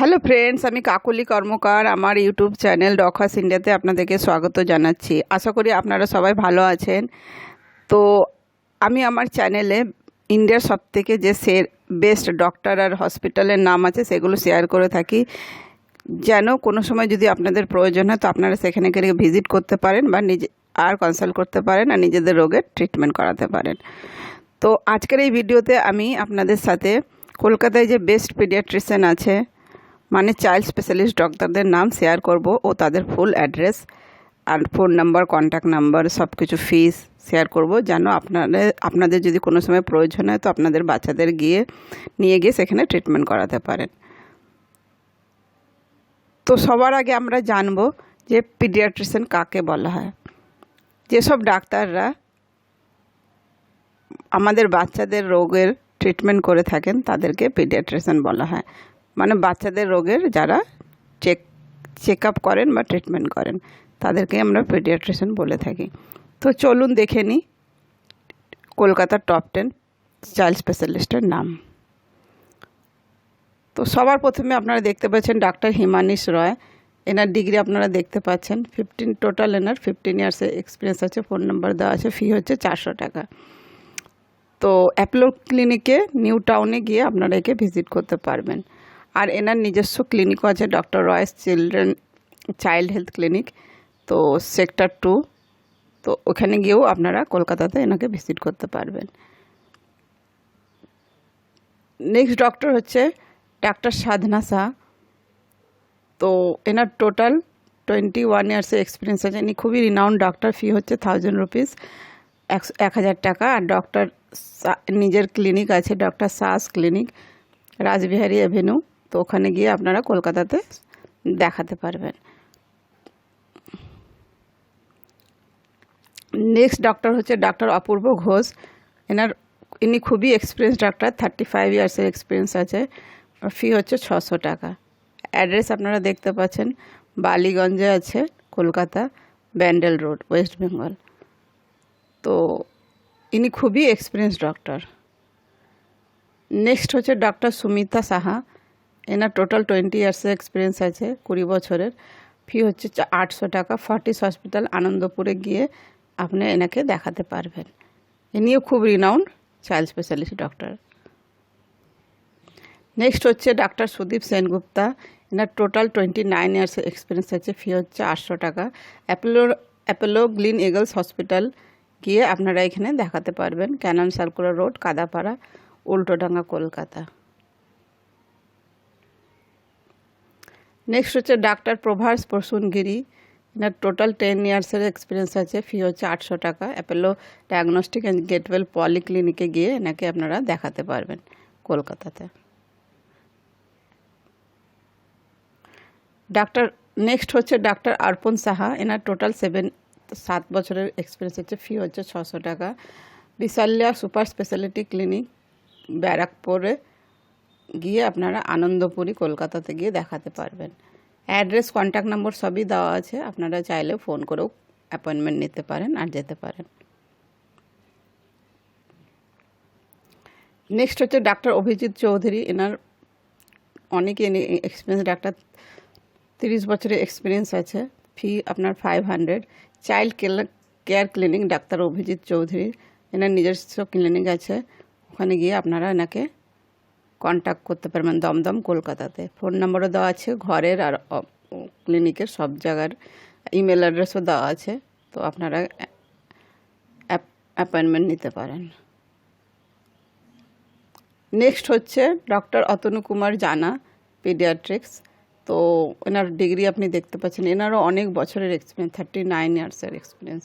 Hello friends আমি কাকলি কর্মকার। আমার YouTube channel ডখাস ইন্ডিয়াতে আপনাদেরকে স্বাগত জানাচ্ছি। আশা করি আপনারা সবাই ভালো আছেন। তো আমি আমার চ্যানেলে ইন্ডিয়ার সব থেকে যে সে বেস্ট ডক্টর আর হসপিটালের নাম আছে, সেগুলো শেয়ার করে থাকি। যেন কোনো সময় যদি আপনাদের প্রয়োজন হয়, তো আপনারা সেখানে গিয়ে ভিজিট করতে পারেন বা নিজে আর কনসাল্ট করতে পারেন আর নিজেদের রোগের ট্রিটমেন্ট করাতে পারেন। তো আজকের এই ভিডিওতে আমি আপনাদের সাথে কলকাতায় যে বেস্ট পিডিয়াট্রিশিয়ান আছে মানে চাইল্ড স্পেশালিস্ট ডক্টরদের নাম শেয়ার করব ও তাদের ফুল অ্যাড্রেস আর ফোন নাম্বার কন্ট্যাক্ট নাম্বার সব কিছু ফিস শেয়ার করব যেন আপনাদের আপনাদের যদি কোনো সময় প্রয়োজন হয় তো আপনাদের বাচ্চাদের গিয়ে নিয়ে গিয়ে সেখানে ট্রিটমেন্ট করাতে পারেন। তো সবার আগে আমরা জানব যে পিডিয়াট্রিশিয়ান কাকে বলা হয়। যেসব ডাক্তাররা আমাদের বাচ্চাদের রোগের ট্রিটমেন্ট করে থাকেন তাদেরকে পিডিয়াট্রিশিয়ান বলা হয়। মানে বাচ্চাদের রোগের যারা চেক চেক আপ করেন বা ট্রিটমেন্ট করেন, তাদেরকে আমরা পেডিয়াট্রিশিয়ান বলে থাকি। তো চলুন দেখে নিই কলকাতার টপ টেন চাইল্ড স্পেশালিস্টের নাম। তো সবার প্রথমে আপনারা দেখতে পাচ্ছেন ডাক্তার হিমানিশ রয়। এনার ডিগ্রি আপনারা দেখতে পাচ্ছেন। ফিফটিন টোটাল এনার ফিফটিন ইয়ার্সের এক্সপিরিয়েন্স আছে ফোন নাম্বার দেওয়া আছে ফি হচ্ছে চারশো টাকা। তো অ্যাপলো ক্লিনিকে নিউ টাউনে গিয়ে আপনারা একে ভিজিট করতে পারবেন। আর এনার নিজস্ব ক্লিনিকও আছে doctor Royce children child health clinic তো সেক্টর টু তো ওখানে গিয়েও আপনারা কলকাতাতে এনাকে ভিজিট করতে পারবেন। নেক্সট ডক্টর হচ্ছে ডাক্তার সাধনা শাহ। তো এনার টোটাল টোয়েন্টি ওয়ান ইয়ার্সের এক্সপিরিয়েন্স আছে। ইনি খুবই রিনাউন্ড ডক্টর ফি হচ্ছে থাউজেন্ড রুপিস এক হাজার টাকা। আর ডক্টর নিজের ক্লিনিক আছে ডক্টর সাস ক্লিনিক রাসবিহারী অ্যাভিনিউ তো ওখানে গিয়ে আপনারা কলকাতাতে দেখাতে পারবেন। নেক্সট ডক্টর হচ্ছে ডক্টর অপূর্ব ঘোষ। এনার, ইনি খুবই এক্সপিরিয়েন্স ডক্টর থার্টি ফাইভ ইয়ার্সের এক্সপিরিয়েন্স আছে। ফি হচ্ছে ছশো টাকা। অ্যাড্রেস আপনারা দেখতে পাচ্ছেন, বালিগঞ্জে আছে, Kolkata, Bandel road West Bengal তো ইনি খুবই এক্সপিরিয়েন্স ডক্টর নেক্সট হচ্ছে ডক্টর সুমিতা সাহা। এনার টোটাল টোয়েন্টি ইয়ার্সের এক্সপিরিয়েন্স আছে, কুড়ি বছরের। ফি হচ্ছে আটশো টাকা। ফর্টিস হসপিটাল আনন্দপুরে গিয়ে আপনি এনাকে দেখাতে পারবেন। ইনিও খুব renowned child specialist doctor next হচ্ছে ডাক্তার সুদীপ সেনগুপ্তা। এনার টোটাল টোয়েন্টি নাইন ইয়ার্সের এক্সপিরিয়েন্স আছে। ফি হচ্ছে আটশো টাকা। Apollo Apollo Gleneagles hospital গিয়ে আপনারা এখানে দেখাতে পারবেন। Canal circular road Kadapara, Ultadanga, Kolkata. Next হচ্ছে ডাক্তার প্রভাস প্রসূনগিরি এনার টোটাল টেন ইয়ার্সের এক্সপিরিয়েন্স আছে। ফি হচ্ছে আটশো টাকা। অ্যাপেলো ডায়াগনস্টিক অ্যান্ড গেটওয়েল পলিক্লিনিকে গিয়ে এনাকে আপনারা দেখাতে পারবেন কলকাতাতে। ডাক্তার নেক্সট হচ্ছে ডাক্তার আরপন সাহা এনার টোটাল সেভেন সাত বছরের এক্সপিরিয়েন্স হচ্ছে ফি হচ্ছে ছশো টাকা। বিশাল্যা সুপার স্পেশালিটি ক্লিনিক ব্যারাকপুরে গিয়ে আপনারা আনন্দপুরি কলকাতাতে গিয়ে দেখাতে পারবেন। অ্যাড্রেস কন্ট্যাক্ট নম্বর সবই দেওয়া আছে। আপনারা চাইলে ফোন করেও অ্যাপয়েন্টমেন্ট নিতে পারেন আর যেতে পারেন। নেক্সট হচ্ছে ডাক্তার অভিজিৎ চৌধুরী। এনার অনেকে এক্সপিরিয়েন্স ডাক্তার তিরিশ বছরের এক্সপিরিয়েন্স আছে। ফি আপনার five hundred child care clinic doctor Abhijit Chowdhury. এনার নিজস্ব ক্লিনিক আছে। ওখানে গিয়ে আপনারা এনাকে কন্ট্যাক্ট করতে পারবেন দমদম, কলকাতাতে। ফোন নাম্বারও দেওয়া আছে, ঘরের আর ক্লিনিকের সব জায়গার ইমেল অ্যাড্রেসও দেওয়া আছে। তো আপনারা অ্যাপয়েন্টমেন্ট নিতে পারেন। নেক্সট হচ্ছে ডক্টর অতনু কুমার জানা পিডিয়াট্রিক্স তো এনার ডিগ্রি আপনি দেখতে পাচ্ছেন, এনারও অনেক বছরের এক্সপিরিয়েন্স থার্টি নাইন ইয়ার্সের এক্সপিরিয়েন্স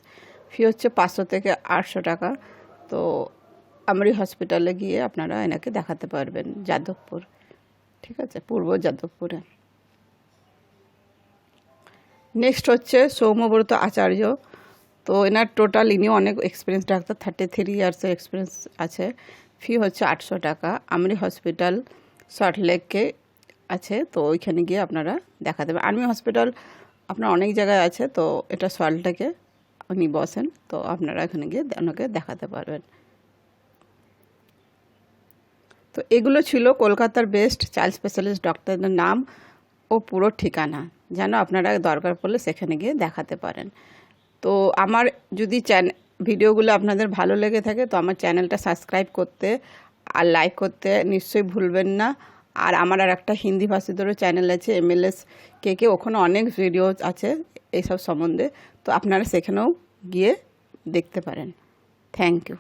ফি হচ্ছে পাঁচশো থেকে আটশো টাকা। তো আমরি হসপিটালে গিয়ে আপনারা এনাকে দেখাতে পারবেন, যাদবপুর। ঠিক আছে? পূর্ব যাদবপুরে। নেক্সট হচ্ছে সৌম্যব্রত আচার্য। তো এনার টোটাল ইনিও অনেক এক্সপিরিয়েন্স ডাক্তার থার্টি থ্রি ইয়ার্সের এক্সপিরিয়েন্স আছে। ফি হচ্ছে আটশো টাকা। আমরি হসপিটাল সল্টলেককে আছে। তো ওইখানে গিয়ে আপনারা দেখাতে পারেন আর্মি হসপিটাল আপনার অনেক জায়গায় আছে। তো এটা সল্টলেকে উনি বসেন। তো আপনারা এখানে গিয়ে ওনাকে দেখাতে পারবেন। তো এগুলো ছিল কলকাতার বেস্ট চাইল্ড স্পেশালিস্ট ডক্টরদের নাম ও পুরো ঠিকানা, যেন আপনারা দরকার পড়লে সেখানে গিয়ে দেখাতে পারেন। তো আমার যদি চ্যান ভিডিওগুলো আপনাদের ভালো লেগে থাকে, তো আমার চ্যানেলটা সাবস্ক্রাইব করতে আর লাইক করতে নিশ্চয়ই ভুলবেন না। আর আমার আর একটা হিন্দি ভাষীদেরও চ্যানেল আছে এমএলএস কে কে, ওখানে অনেক ভিডিও আছে এইসব সম্বন্ধে। তো আপনারা সেখানেও গিয়ে দেখতে পারেন। Thank you